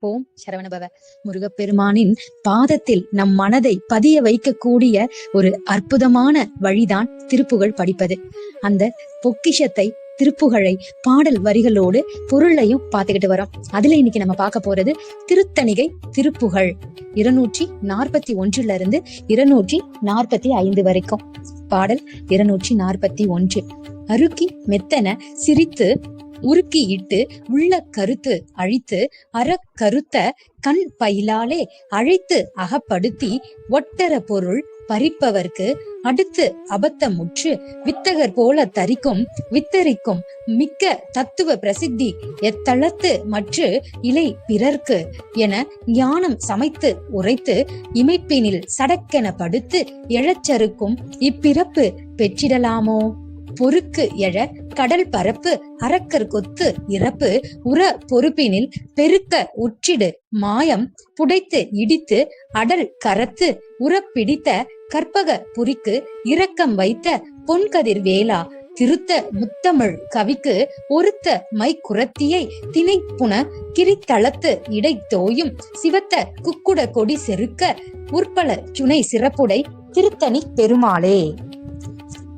ஓம் சரவணபவ முருகப்பெருமானின் பாதத்தில் நம் மனதை பதிய வைக்கக்கூடிய ஒரு அற்புதமான வழிதான் திருப்புகழ் படிப்பது. அந்த பொக்கிஷத்தை திருப்புகழை பாடல் வரிகளோடு பொருளையும் பார்த்துக்கிட்டு வரோம். அதுல இன்னைக்கு நம்ம பார்க்க போறது திருத்தணிகை திருப்புகழ். இருநூற்றி நாற்பத்தி ஒன்றுல இருந்து இருநூற்றி நாற்பத்தி ஐந்து வரைக்கும். பாடல் இருநூற்றி நாற்பத்தி ஒன்று. அருக்கி மெத்தன சிரித்து உருக்கி இட்டு உள்ள கருத்து அழித்து அறக்கருத்த கண் பயிலாலே அழைத்து அகப்படுத்தி ஒட்டர பொருள் பறிப்பவர்க்கு அடுத்து அபத்தமுற்று வித்தகர் போல தரிக்கும் வித்தரிக்கும் மிக்க தத்துவ பிரசித்தி எத்தளத்து மற்று இலை பிறர்க்கு என ஞானம் சமைத்து உரைத்து இமைப்பினில் சடக்கென படுத்து எழச்சறுக்கும் இப்பிறப்பு பெற்றிடலாமோ? பொறுக்கு எழ கடல் பரப்பு அரக்கர் கொத்து இறப்பு உற பொறுப்பினில் பெருக்க உற்றிடு மாயம் புடைத்து இடித்து அடல் கரத்து உறப்பிடித்த கற்பக புரிக்கு இரக்கம் வைத்த பொன்கதிர் வேளா திருத்த முத்தமிழ் கவிக்கு ஒருத்த மைக்குரத்தியை திணைப்புண கிரித்தளத்து இடை தோயும் சிவத்த குக்குட கொடி செருக்க உற்பல சுனை சிறப்புடை திருத்தணி பெருமாளே.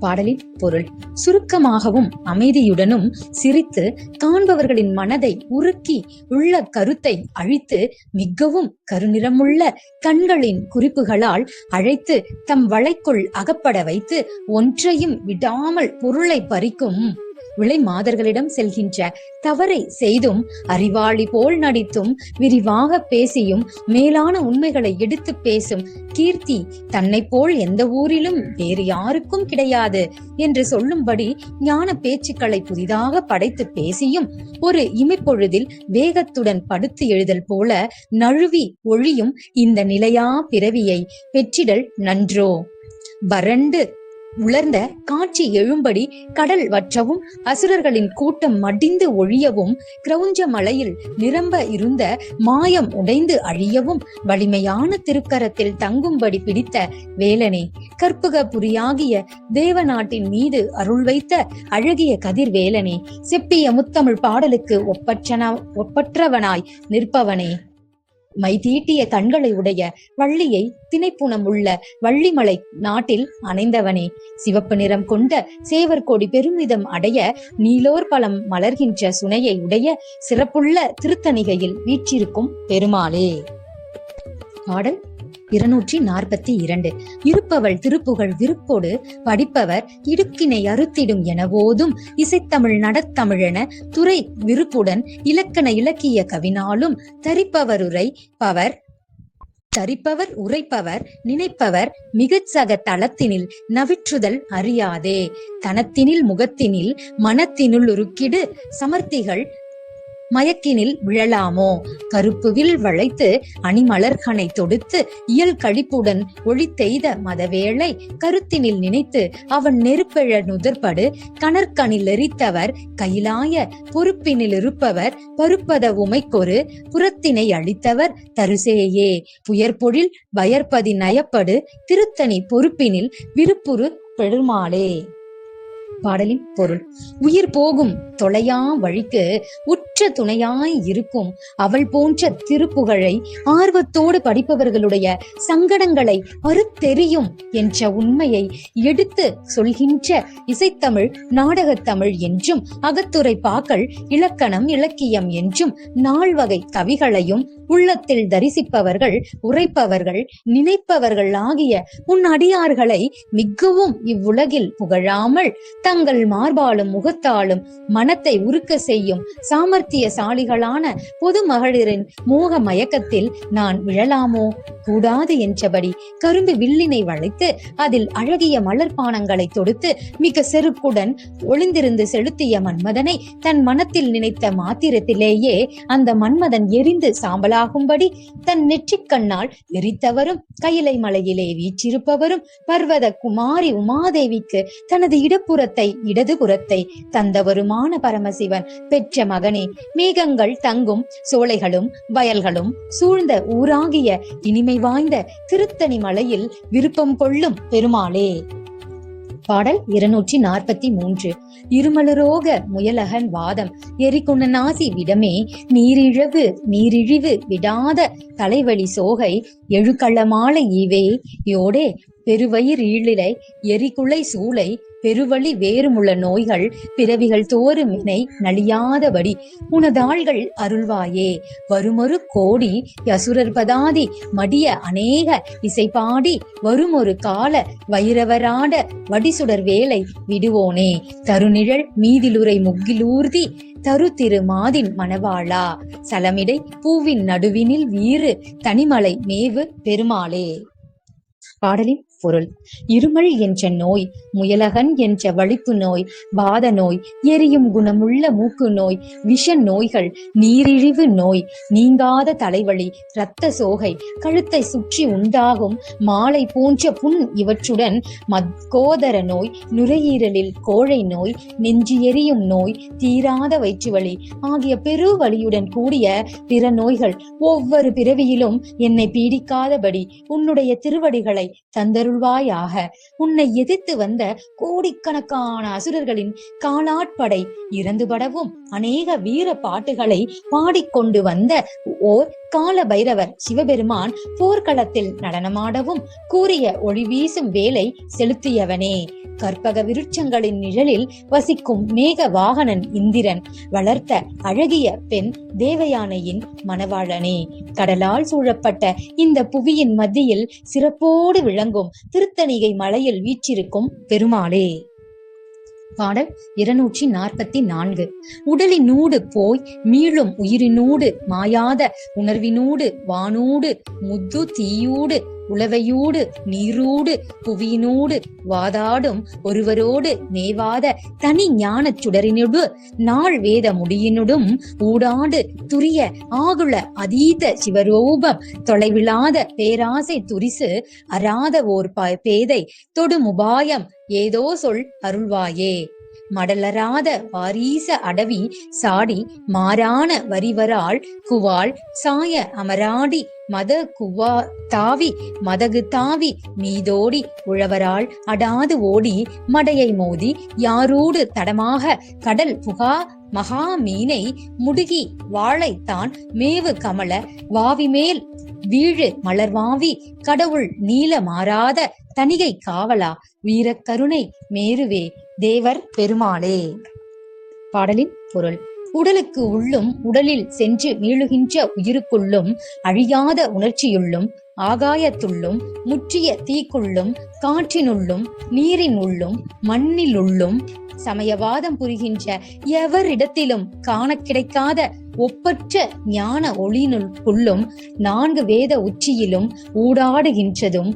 பாடலின் பொருள். சுருக்கமாகவும் அமைதியுடனும் சிரித்து காண்பவர்களின் மனதை உருக்கி உள்ள கருத்தை அழித்து மிகவும் கருநிறமுள்ள கண்களின் குறிப்புகளால் அழைத்து தம் வளைக்குள் அகப்பட வைத்து ஒன்றையும் விடாமல் பொருளை பறிக்கும். விளை மாதர்களிடம் செல்கின்ற தவறை செய்தும் அறிவாளி போல் நடித்தும் விரிவாக பேசியும் மேலான உண்மைகளை எடுத்து பேசும் கீர்த்தி தன்னை போல் எந்த ஊரிலும் வேறு யாருக்கும் கிடையாது என்று சொல்லும்படி ஞான பேச்சுக்களை புதிதாக படைத்து பேசியும் ஒரு இமைப்பொழுதில் வேகத்துடன் படுத்து எழுதல் போல நழுவி ஒழியும் இந்த நிலையா பிறவியை பெற்றிடல் நன்றோ. வறண்டு உலர்ந்த காட்சி எழும்படி கடல் வற்றவும் அசுரர்களின் கூட்டம் மடிந்து ஒழியவும் கிரௌஞ்ச மலையில் நிரம்ப இருந்த மாயம் உடைந்து அழியவும் வலிமையான திருக்கரத்தில் தங்கும்படி பிடித்த வேலனே கற்புக புரியாகிய தேவநாட்டின் மீது அருள் வைத்த அழகிய கதிர் வேலனே செப்பிய முத்தமிழ் பாடலுக்கு ஒப்பற்றன ஒப்பற்றவனாய் நிற்பவனே. மை தீட்டிய கண்களை உடைய வள்ளியை திணைப்புணம் உள்ள வள்ளிமலை நாட்டில் அணைந்தவனே. சிவப்பு நிறம் கொண்ட சேவர்கோடி பெருமிதம் அடைய நீலோர் பழம் மலர்கின்ற சுனையை உடைய சிறப்புள்ள திருத்தணிகையில் வீற்றிருக்கும் பெருமாளே. பாடல் இருநூற்றி நாற்பத்தி இரண்டு. இருப்பவள் திருப்புகழ் விருப்போடு படிப்பவர் இடுக்கினை அறுத்திடும் என ஓதும் இசைத்தமிழ் நடத்தமிழென துறை விருப்புடன் இலக்கண இலக்கிய கவினாலும் தரிப்பவருரை பவர் தரிப்பவர் உரைப்பவர் நினைப்பவர் மிகச்சக தளத்தினில் நவிற்றுதல் அறியாதே. தனத்தினில் முகத்தினில் மனத்தினுள் உருக்கிடு சமர்த்திகள் மயக்கினில் விழலாமோ? கருப்புவில் வளைத்து அணிமலர்கனை தொடுத்து இயல் கழிப்புடன் ஒளி தெய்த மதவேளை கருத்தினில் நினைத்து அவன் நெருப்பெழ நுதற்படு கணற்கனில் எரித்தவர் கையிலாய பொறுப்பினில் இருப்பவர் பருப்பத உமைக்கொரு புறத்தினை அளித்தவர் தருசேயே. புயற்பொழில் பயர்பதி நயப்படு திருத்தணி பொறுப்பினில் விருப்புறு பெருமாளே. பாடலின் பொருள். உயிர் போகும் தொலையா வழிக்கு உற்ற துணையாய் இருக்கும் அவள் போன்ற திருப்புகழை ஆர்வத்தோடு படிப்பவர்களுடைய சங்கடங்களை அறுத்தெறியும் என்ற உண்மையை எடுத்து சொல்கின்ற இசைத்தமிழ் நாடகத்தமிழ் என்றும் அகத்துறை பாக்கள் இலக்கணம் இலக்கியம் என்றும் நால்வகை கவிகளையும் உள்ளத்தில் தரிசிப்பவர்கள் உரைப்பவர்கள் நினைப்பவர்கள் ஆகிய உன் அடியார்களை மிகவும் இவ்வுலகில் புகழாமல் தங்கள் மார்பாலும் முகத்தாலும் மனத்தை உருக்க செய்யும் சாமர்த்தியசாலிகளான பொது மகளிரின் மோக மயக்கத்தில் நான் விழலாமோ? கூடாது என்றபடி கரும்பு வில்லினை வளைத்து அதில் அழகிய மலர்பானங்களை தொடுத்து மிக செருக்குடன் ஒளிந்திருந்து செலுத்திய மன்மதனை தன் மனத்தில் நினைத்த மாத்திரத்திலேயே அந்த மன்மதன் எரிந்து உண்டாகும்படி தன் நெற்றிக் கண்ணால் எரித்தவரும் கையிலை மலையிலே வீச்சிருப்பவரும் பர்வத குமாரி உமாதேவிக்கு தனது இடப்புறத்தை இடதுபுறத்தை தந்தவருமான பரமசிவன். பெற்ற மகனே மேகங்கள் தங்கும் சோலைகளும் வயல்களும் சூழ்ந்த ஊராகிய இனிமை வாய்ந்த திருத்தணி மலையில் விருப்பம் கொள்ளும் பெருமாளே. பாடல் இருநூற்றி நாற்பத்தி மூன்று. இருமலரோக முயலகன் வாதம். எரிகுண நாசி விடமே நீரிழவு நீரிழிவு விடாத தலைவலி சோகை. எழுக்கள்ளமாலை ஈவே யோடே பெருவயிர் ஈழிலை எரிகுலை சூளை. பெருவழி வேறுமுள்ள நோய்கள் பிறவிகள் தோறும் இணை நலியாதபடி உனதாள்கள் அருள்வாயே. வருமொரு கோடி யசுரர் பதாதி மடிய அநேக இசைப்பாடி வருமொரு கால வைரவராட வடிசுடர் வேலை விடுவோனே. தருநிழல் மீதிலுரை முகிலூர்தி தரு திருமாதின் மணவாளா. சலமிடை பூவின் நடுவினில் வீறு தனிமலை மேவு பெருமாளே. பாடலின் பொருள். இருமல் என்ற நோய் முயலகன் என்ற வலிப்பு நோய் வாத நோய் எரியும் குணமுள்ள மூக்கு நோய் விஷ நோய்கள் நீரிழிவு நோய் நீங்காத தலைவலி இரத்த சோகை கழுத்தை சுற்றி உண்டாகும் மாலை போன்ற புண் இவற்றுடன் மத்கோதர நோய் நுரையீரலில் கோழை நோய் நெஞ்சு எரியும் நோய் தீராத வயிற்றுவலி ஆகிய பெரு வலியுடன் கூடிய பிற நோய்கள் ஒவ்வொரு பிறவியிலும் என்னை பீடிக்காதபடி உன்னுடைய திருவடிகளை தந்தரு அருள்வாயாக உன்னை எதிர்த்து வந்த கோடிக்கணக்கான அசுரர்களின் காலாட்படை இறந்துபடவும் அநேக வீர பாட்டுகளை பாடிக்கொண்டு வந்த ஓர் கால பைரவர் சிவபெருமான் போர்க்களத்தில் நடனமாடவும் கூறிய ஒளி வீசும் வேலை செலுத்தியவனே. கற்பக விருட்சங்களின் நிழலில் வசிக்கும் மேக வாகனன் இந்திரன் வளர்த்த அழகிய பெண் தேவயானையின் மணவாளனே. கடலால் சூழப்பட்ட இந்த புவியின் மத்தியில் சிறப்போடு விளங்கும் திருத்தணிகை மலையில் வீச்சிருக்கும் பெருமாளே. பாடல் இருநூற்றி நாற்பத்தி நான்கு. உடலினூடு போய் மீளும் உயிரினூடு மாயாத உணர்வினூடு வானூடு முத்து தீயூடு உளவையூடு நீரூடு புவியினூடு வாதாடும் ஒருவரோடு மேவாத தனி ஞானச் சுடரினுடு நாள் வேத முடியினுடும் ஊடாடு துரிய ஆகுல அதீத சிவரூபம் தொலைவிழாத பேராசை துரிசு அராத ஓர் ப- பேதை தொடுமுபாயம் ஏதோ சொல் அருள்வாயே. மடலராத வாரீச அடவி சாடி மாறான வரிவரால் குவாள் சாய அமராடி மத குவா தாவி மதகு தாவி மீதோடி உழவரால் அடாது ஓடி மடையை மோதி யாரோடு தடமாக கடல் புகா மகா மீனை முடுகி வாழைத்தான் மேவு கமல வாவி மேல் வீழு மலர்வாவி கடவுள் நீல மாறாத தணிகை காவலா வீரக்கருணை மேருவே தேவர் பெருமாளே. பாடலின் பொருள். உடலுக்கு உள்ளும் உடலில் சென்று மீளுகின்ற உயிருக்குள்ளும் அழியாத உணர்ச்சியுள்ளும் ஆகாயத்துள்ளும் முற்றிய தீக்குள்ளும் காற்றினுள்ளும் நீரின் உள்ளும் மண்ணிலுள்ளும் சமயவாதம் புரிகின்ற எவரிடத்திலும் காண கிடைக்காத ஒப்பற்ற ஞான ஒளியினுக்குள்ளும் நான்கு வேத உச்சியிலும் ஊடாடுகின்றதும்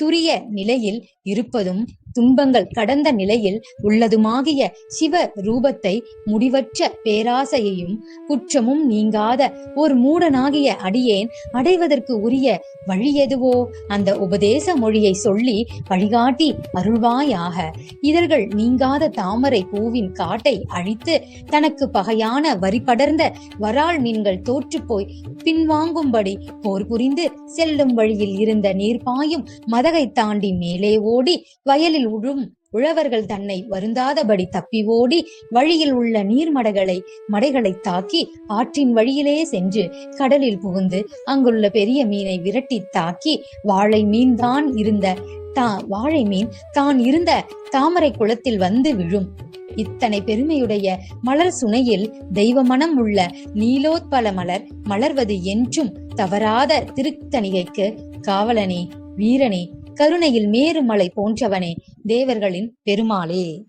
துரிய நிலையில் இருப்பதும் துன்பங்கள் கடந்த நிலையில் உள்ளதுமாகிய சிவ ரூபத்தை முடிவற்ற பேராசையையும் குற்றமும் நீங்காத ஒரு மூடனாகிய அடியேன் அடைவதற்கு உரிய வழி எதுவோ அந்த உபதேச மொழியை சொல்லி வழிகாட்டி அருள்வாயாக. இதழ்கள் நீங்காத தாமரை பூவின் காட்டை அழித்து தனக்கு பகையான வரி படர்ந்த வரால் மீன்கள் தோற்றுப்போய் பின்வாங்கும்படி போர் புரிந்து செல்லும் வழியில் இருந்த நீர் பாயும் மதகை தாண்டி மேலே ஓடி வயலில் உழும் உழவர்கள் தன்னை வருந்தாதபடி தப்பி ஓடி வழியில் உள்ள நீர்மடைகளை மடைகளை தாக்கி ஆற்றின் வழியிலே சென்று கடலில் புகுந்து அங்குள்ள பெரிய மீனை விரட்டி தாக்கி வாழை மீன் தான் இருந்த தா வாழை மீன் தான் இருந்த தாமரை குளத்தில் வந்து விழும். இத்தனை பெருமையுடைய மலர் சுனையில் தெய்வ மனம் உள்ள நீலோத்பல மலர் மலர்வது என்றும் தவறாத திருத்தணிகைக்கு காவலனே வீரனே கருணையில் மேருமலை போன்றவனே தேவர்களின் பெருமாளே.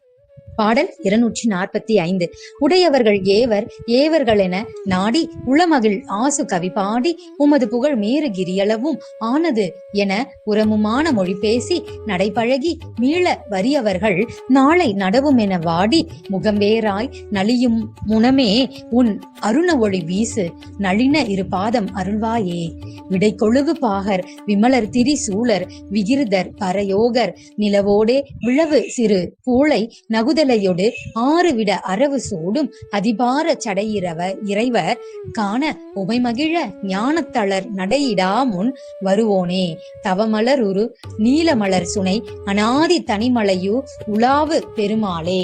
பாடல் இருநூற்றி நாற்பத்தி ஐந்து உடையவர்கள் ஏவர் ஏவர்கள் என நாடி உளமகிழ் ஆசு கவி பாடி உமது புகழ் மேறு கிரியளவும் ஆனது என உரமுமான மொழி பேசி நடைபழகி மீள வறியவர்கள் நாளை நடவும் என வாடி முகம்பேராய் நலியும் முனமே உன் அருண ஒளி வீசு நளின இரு பாதம் அருள்வாயே. விடை கொழுவு பாகர் விமலர் திரி சூழர் விகிருதர் பரயோகர் நிலவோடே விழவு சிறு பூளை நகுதல் அஞ்சலையொடு ஆறு விட அரவு சூடும் அதிபார சடையிறவ இறைவர் காண உமைமகிழ ஞானத்தளர் நடையிடா முன் வருவோனே. தவமலர் உரு நீலமலர் சுனை அனாதி தனிமலையு உலாவு பெருமாளே.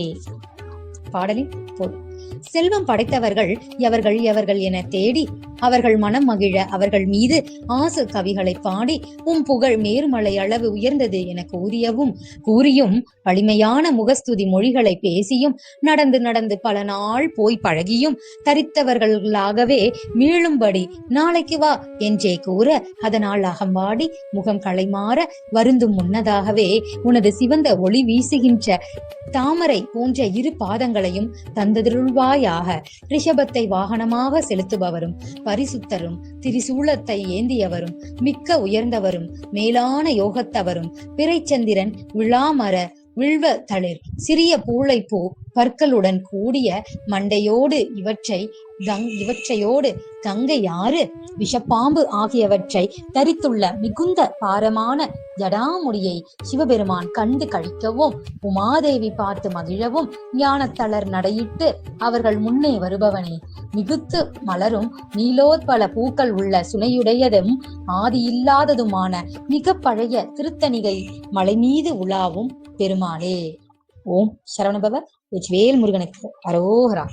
பாடலின் பொருள். செல்வம் படைத்தவர்கள் எவர்கள் எவர்கள் என தேடி அவர்கள் மனம் மகிழ அவர்கள் மீது ஆசு கவிகளை பாடி உம் புகழ் மேருமலை அளவு உயர்ந்தது என கூறியவும் கூறியும் வலிமையான முகஸ்துதி மொழிகளை பேசியும் நடந்து நடந்து பல நாள் போய் பழகியும் தரித்தவர்களாகவே மீளும்படி நாளைக்கு வா என்றே கூற அதனால் அகம்பாடி முகம் களைமாற வருந்தும் முன்னதாகவே உனது சிவந்த ஒளி வீசுகின்ற தாமரை போன்ற இரு பாதங்களையும் தந்ததிருள்வாயாக ரிஷபத்தை வாகனமாக செலுத்துபவரும் பரிசுத்தரும் திரிசூலத்தை ஏந்தியவரும் மிக்க உயர்ந்தவரும் மேலான யோகத்தவரும் பிறைச்சந்திரன் விழாமர வில்வ தளிர் சிறிய பூளைப்பூ பற்களுடன் கூடிய மண்டையோடு இவற்றை கங் இவற்றையோடு கங்கை யாறு விஷப்பாம்பு ஆகியவற்றை தரித்துள்ள மிகுந்த பாரமான ஜடாமுடியை சிவபெருமான் கண்டு கழிக்கவும் உமாதேவி பார்த்து மகிழவும் ஞானத்தளர் நடையிட்டு அவர்கள் முன்னே வருபவனே. மிகுத்து மலரும் நீலோத்பல பூக்கள் உள்ள சுனையுடையதும் ஆதியில்லாததுமான மிக பழைய திருத்தணிகை மலை மீது உலாவும் பெருமாளே. ஓம் சரவணபவ வெச்வேல் முருகனுக்கு அரோகரா.